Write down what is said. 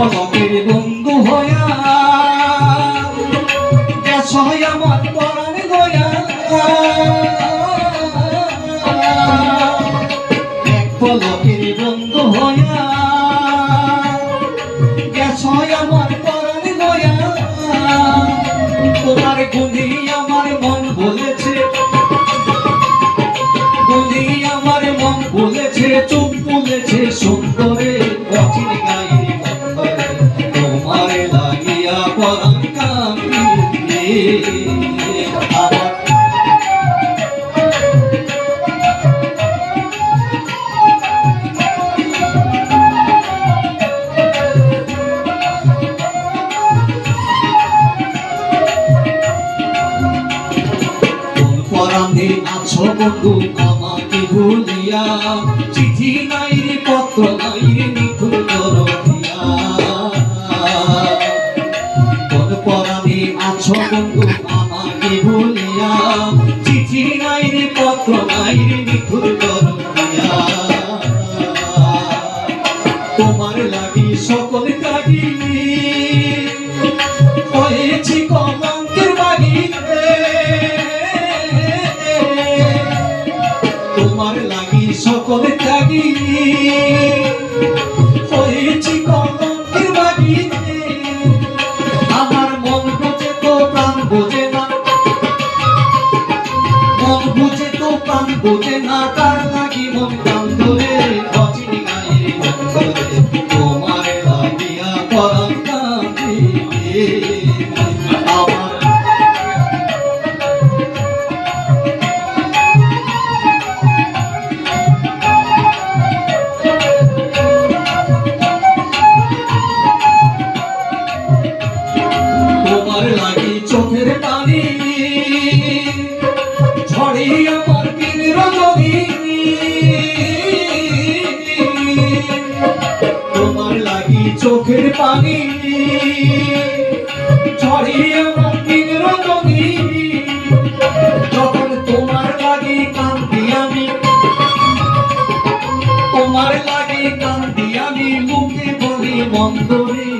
পলকের বন্ধু গ্যাস হইয়া আমার পরাণ গয়া। এক বন্ধু গ্যাস হইয়া আমার পরাণ গয়া। তোমার গুণী আমার মন বলেছে। গুণী আমার মন বলেছে। চুপ বন্ধু আমাকে ভুলিয়া, চিঠি নাই রে, পত্র নাই রে, নিখুঁত করতিয়া কোন পরাণে আছো বন্ধু আমাকে ভুলিয়া, চিঠি নাই রে, পত্র নাই রে, নিখুঁত তোমার লাগি সকল ত্যাগী। হয়েছি কলঙ্কের বাগিতে আমার মন বুঝে তো প্রাণ বোঝে না। মন বুঝে তো প্রাণ বোঝে না, তার লাগি মন প্রাণ ধরে তোমার লাগি চোখের পানি। ঝড়ে আমার দিন রজনী। তোমার লাগি চোখের পানি। ঝড়ে আমার দিন রজনী। যখন তোমার লাগি কান্দি আমি, তোমার লাগি কান্দি আমি, মুখে বলি মন্দরে